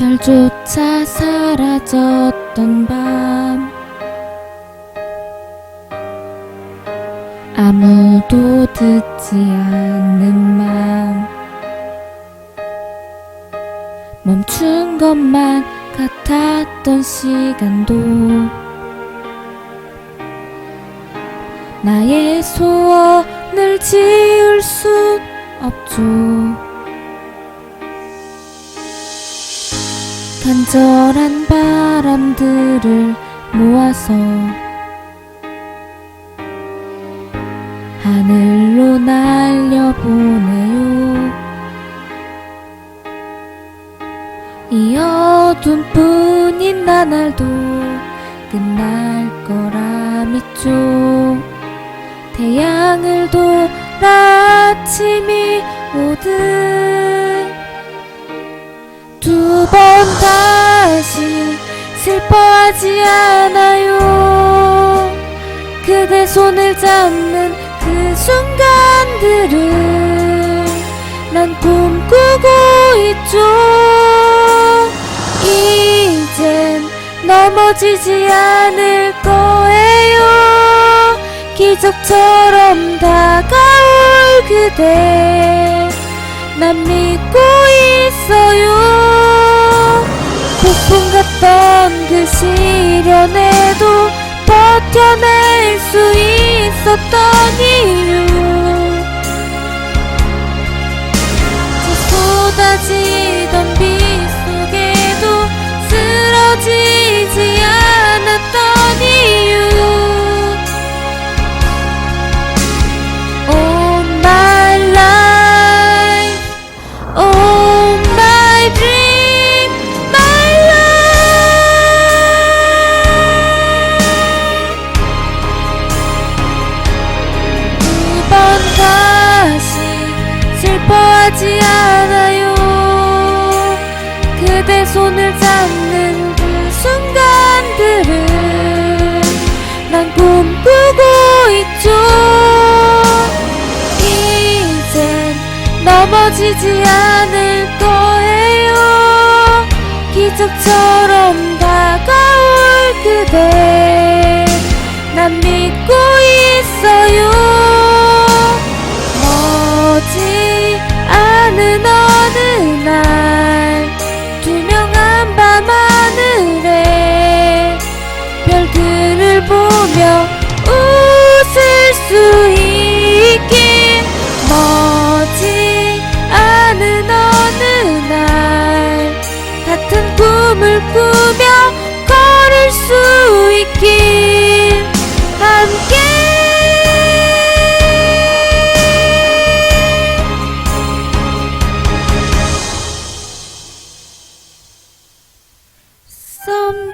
별조차 사라졌던 밤. 아무도 듣지 않는 맘 멈춘 것만 같았던 시간도 나의 소원을 지울 순 없죠 간절한 바람들을 모아서 하늘로 날려보내요. 이 어둠 뿐인 나날도 끝날 거라 믿죠. 태양을 돌아 아침이 오듯 두번다 시 슬퍼하지 않아요. 그대 손을 잡는 그 순간들을 난 꿈꾸고 있죠. 이젠 넘어지지 않을 거예요. 기적처럼 다가올 그대 난 믿고 있어요 같던 그 시련에도 버텨낼 수 있었던 이유 하지 않아요. 그대 손을 잡는 그 순간들을 난 꿈꾸고 있죠. 이젠 넘어지지 않을 거예요. 기적처럼 다가올 그대. 난 믿고 있어요 꿈을 꾸며 걸을 수 있길 함께. 썸